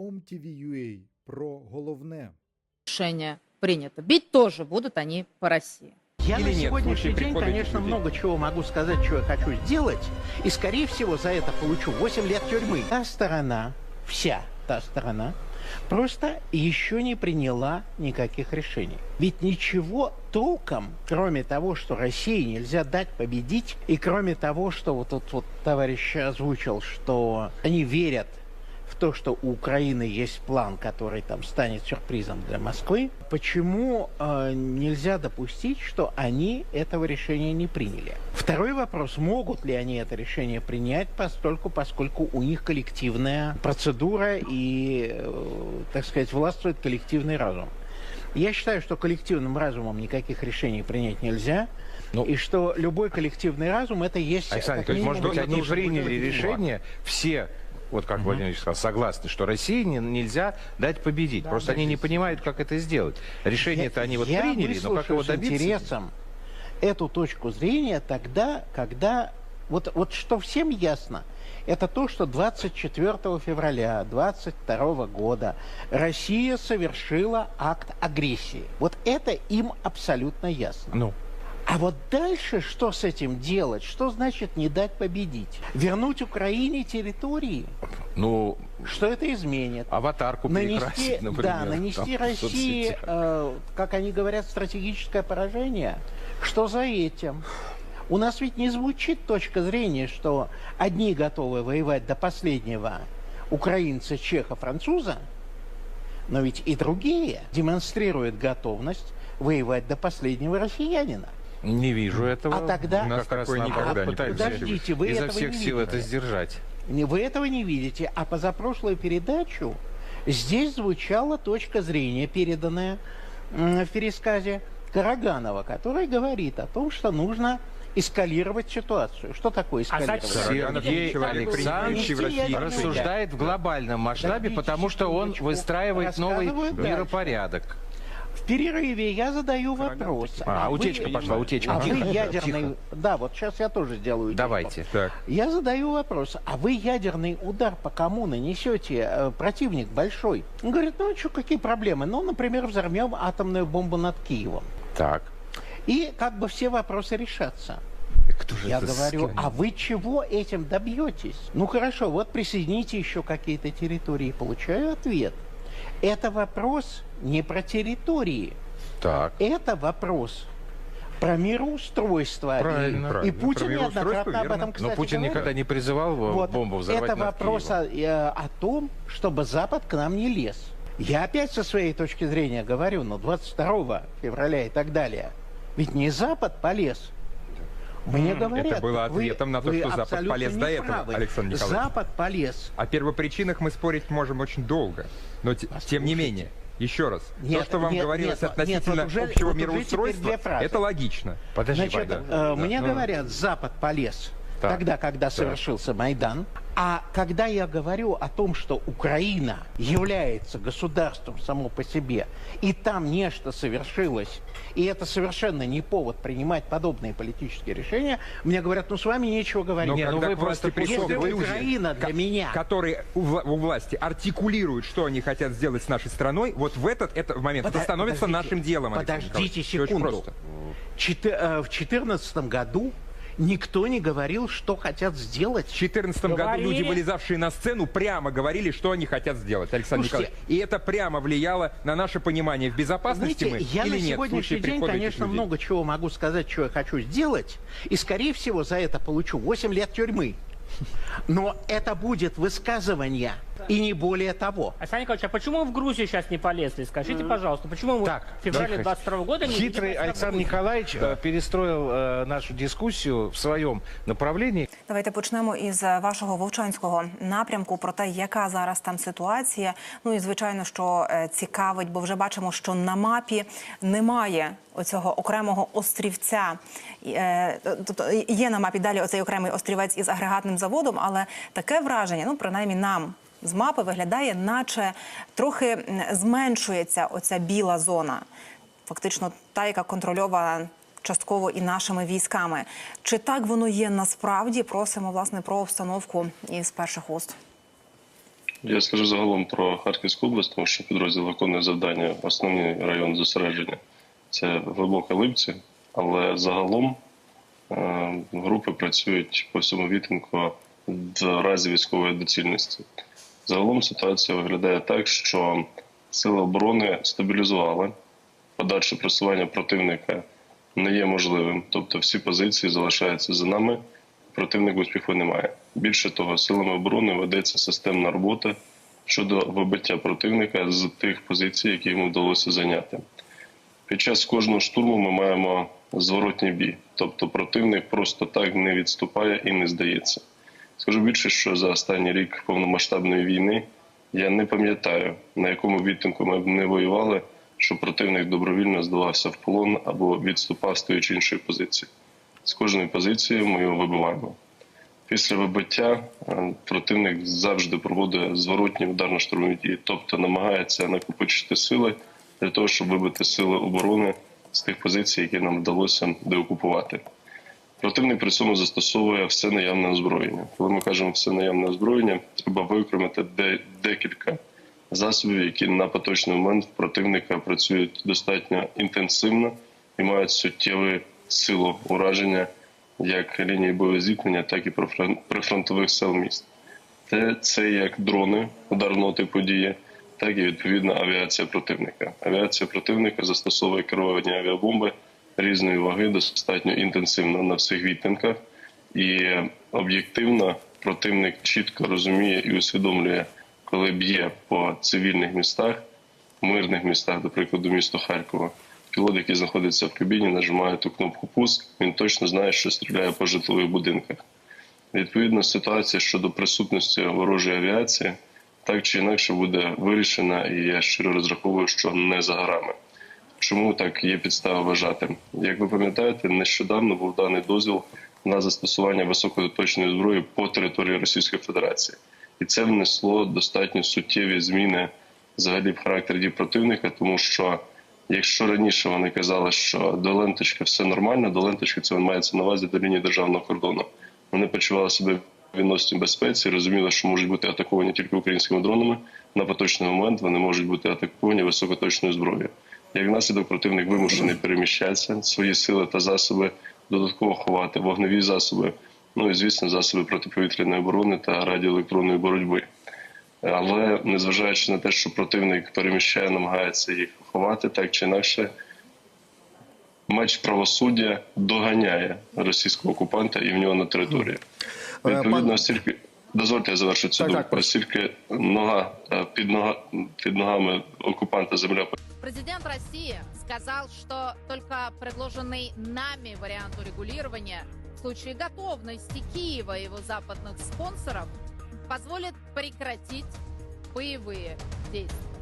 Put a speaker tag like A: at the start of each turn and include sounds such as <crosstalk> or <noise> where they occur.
A: OMTV.ua про головне.
B: решение принято. Бить тоже будут они по России.
C: Я
D: Или
C: на сегодняшний день, конечно,
D: людей?
C: много чего могу сказать, что я хочу сделать. И, скорее всего, за это получу 8 лет тюрьмы. Та сторона, вся та сторона, просто еще не приняла никаких решений. Ведь ничего толком, кроме того, что России нельзя дать победить, и кроме того, что вот тут вот товарищ озвучил, что они верят в то, что у Украины есть план, который там станет сюрпризом для Москвы, почему э, нельзя допустить, что они этого решения не приняли? Второй вопрос, могут ли они это решение принять, постольку, поскольку у них коллективная процедура и, э, так сказать, властвует коллективный разум. Я считаю, что коллективным разумом никаких решений принять нельзя,
D: Ну,
C: и что любой коллективный разум это есть...
D: Александр
C: как
D: Николаевич, может быть, они приняли решение, все, вот как Владимир Ильич сказал, согласны, что России не- нельзя дать победить. Просто они не понимают, как это сделать. Решение-то они вот
C: я
D: приняли, но как его
C: с
D: добиться?
C: интересом эту точку зрения тогда, когда... Вот, вот что всем ясно, это то, что 24 февраля 22 года Россия совершила акт агрессии. Вот это им абсолютно ясно.
D: Ну,
C: А вот дальше что с этим делать? Что значит не дать победить? Вернуть Украине территории?
D: Ну,
C: Что это изменит?
D: аватарку
C: нанести,
D: перекрасить, <laughs> например.
C: да, нанести
D: там,
C: России, э, как они говорят, стратегическое поражение. Что за этим? У нас ведь не звучит точка зрения, что одни готовы воевать до последнего украинца, чеха, француза, но ведь и другие демонстрируют готовность воевать до последнего россиянина.
D: Не вижу этого.
C: А тогда-
D: Как
C: У
E: нас
D: раз
E: такое никогда не
D: пытаемся
C: Подождите, вы
D: изо
C: этого
D: всех
C: не
D: сил
C: видите.
D: это сдержать.
C: Вы этого не видите. А позапрошлую передачу здесь звучала точка зрения, переданная в пересказе Караганова, который говорит о том, что нужно эскалировать ситуацию. Что такое эскалировать?
E: Караганов
D: Сергей.
C: России.
D: рассуждает в глобальном масштабе, потому что он выстраивает новый миропорядок.
C: Перерыве я задаю вопрос.
D: А,
C: вы-
D: утечка пошла, утечка.
C: А вы ядерный...
D: тихо.
C: Да, вот сейчас я тоже сделаю. утечку.
D: Давайте.
E: Так.
C: Я задаю вопрос, а вы ядерный удар по кому нанесете? Э, противник большой. Он говорит, ну что, какие проблемы? Ну, например, взорвем атомную бомбу над Киевом.
D: Так.
C: И как бы все вопросы решатся.
D: Кто же
C: Я
D: это
C: говорю,
D: с кем?
C: а вы чего этим добьетесь? Ну хорошо, вот присоедините еще какие-то территории. Получаю ответ. Это вопрос не про территории.
D: Так.
C: Это вопрос про мироустройство.
D: Правильно,
C: и,
E: правильно.
C: и Путин неоднократно об этом, кстати,
D: Но Путин
C: говорил.
D: никогда не призывал
C: Вот.
D: бомбу взорвать
C: Это вопрос о, э, о том, чтобы Запад к нам не лез. Я опять со своей точки зрения говорю, но 22 февраля и так далее. Ведь не Запад полез. Мне говорят,
E: было
C: вы-
E: ответом на то,
C: вы
E: что Запад полез до этого,
C: правы.
E: Александр Николаевич.
C: Запад полез.
E: О первопричинах мы спорить можем очень долго. Но те- тем не менее, еще раз,
C: Нет,
E: то, что вам
C: нет,
E: говорилось
C: нет,
E: относительно
C: нет, вот уже-
E: общего
C: вот
E: мироустройства, это логично.
D: Подожди,
C: Значит,
D: Вайда.
C: э, мне
E: ну.
C: говорят, Запад полез
D: Так.
C: тогда, когда совершился Майдан. А когда я говорю о том, что Украина является государством само по себе, и там нечто совершилось, и это совершенно не повод принимать подобные политические решения, мне говорят, ну с вами нечего говорить.
E: Но
D: Не, ну
E: когда
D: вы
E: к власти
D: просто
E: пришел
C: Если
E: люди,
C: Украина для меня...
E: которые у, вла- у власти артикулируют, что они хотят сделать с нашей страной, вот в этот это момент это
C: Подо-
E: становится
C: подождите,
E: нашим делом.
C: Подождите секунду. Чет- э, В 2014 году никто не говорил, что хотят сделать.
E: В 2014 году люди, вылезавшие на сцену, прямо говорили, что они хотят сделать, Александр
C: Слушайте,
E: Николаевич. И это прямо влияло на наше понимание, в безопасности
C: Знаете,
E: мы
C: я
E: или
C: на
E: нет
C: сегодняшний день, конечно, много чего могу сказать, что я хочу сделать, и, скорее всего, за это получу 8 лет тюрьмы. Но это будет высказывание, и не более того.
F: Александр Николаевич, а почему вы в Грузию сейчас не полезли? Скажите, пожалуйста, почему вы
D: Так,
F: в феврале
D: тихо.
F: 22 года не
D: Хитрый
F: видели себя в
D: Александр
F: Грузии?
D: Николаевич э, перестроил э, нашу дискуссию в своем направлении.
G: Давайте почнемо із е, вашого вовчанського напрямку про те, яка зараз там ситуація. Ну і звичайно, що е, цікавить, бо вже бачимо, що на мапі немає оцього окремого острівця. Е, Тобто є на мапі далі оцей окремий острівець із агрегатним заводом, але таке враження, ну принаймні нам. З мапи виглядає, наче трохи зменшується оця біла зона, фактично та, яка контрольована частково і нашими військами. Чи так воно є насправді? Просимо власне про обстановку із перших уст.
A: Я скажу загалом про Харківську область, тому що підрозділ виконує завдання. Основний район зосередження це глибоке липці, але загалом е, групи працюють по всьому відтинку в разі військової доцільності. Загалом ситуація виглядає так, що сили оборони стабілізували. Подальше просування противника не є можливим. Тобто всі позиції залишаються за нами. Противник успіху немає. Більше того, силами оборони ведеться системна робота щодо вибиття противника з тих позицій, які йому вдалося зайняти. Під час кожного штурму ми маємо зворотній бій, тобто противник просто так не відступає і не здається. Скажу більше, що за останній рік повномасштабної війни я не пам'ятаю, на якому відтинку ми б не воювали, що противник добровільно здавався в полон або відступав з тої чи іншої позиції. З кожної позиції ми його вибиваємо. Після вибиття е, противник завжди проводить зворотні ударно-штурмові дії, тобто намагається накопичити сили для того, щоб вибити сили оборони з тих позицій, які нам вдалося деокупувати. Противник при цьому застосовує все наявне озброєння. Коли ми кажемо все наявне озброєння, треба виокремити декілька засобів, які на поточний момент противника працюють достатньо інтенсивно і мають суттєву силу ураження як лінії боєзіткнення, так і прифрон- прифронтових сил міст. Це, це як дрони ударного типу дії, так і відповідно авіація противника. Авіація противника застосовує керовані авіабомби різної ваги, достатньо інтенсивно на всіх відтинках, і об'єктивно противник чітко розуміє і усвідомлює, коли б'є по цивільних містах, мирних містах, до прикладу, місто Харкова. Пілот, який знаходиться в кабіні, нажимає ту кнопку пуск, він точно знає, що стріляє по житлових будинках. Відповідно, ситуація щодо присутності ворожої авіації так чи інакше буде вирішена, і я щиро розраховую, що не за горами. Чому так є підстава вважати? Як ви пам'ятаєте, нещодавно був даний дозвіл на застосування високоточної зброї по території Російської Федерації, і це внесло достатньо суттєві зміни взагалі в характер дій противника, тому що якщо раніше вони казали, що до ленточки все нормально, до ленточки це мається на увазі до лінії державного кордону. Вони почували себе відносній безпеці, розуміли, що можуть бути атаковані тільки українськими дронами. На поточний момент вони можуть бути атаковані високоточною зброєю. Як наслідок противник вимушений переміщатися, свої сили та засоби додатково ховати, вогневі засоби, ну і звісно, засоби протиповітряної оборони та радіоелектронної боротьби. Але незважаючи на те, що противник переміщає, намагається їх ховати, так чи інакше, меч правосуддя доганяє російського окупанта і в нього на території.
H: Е,
A: Відповідно, оскільки дозвольте я завершу цю думку, оскільки нога е, під нога під ногами окупанта земля
B: Президент России сказал, что только предложенный нами вариант урегулирования в случае готовности Киева и его западных спонсоров позволит прекратить боевые действия.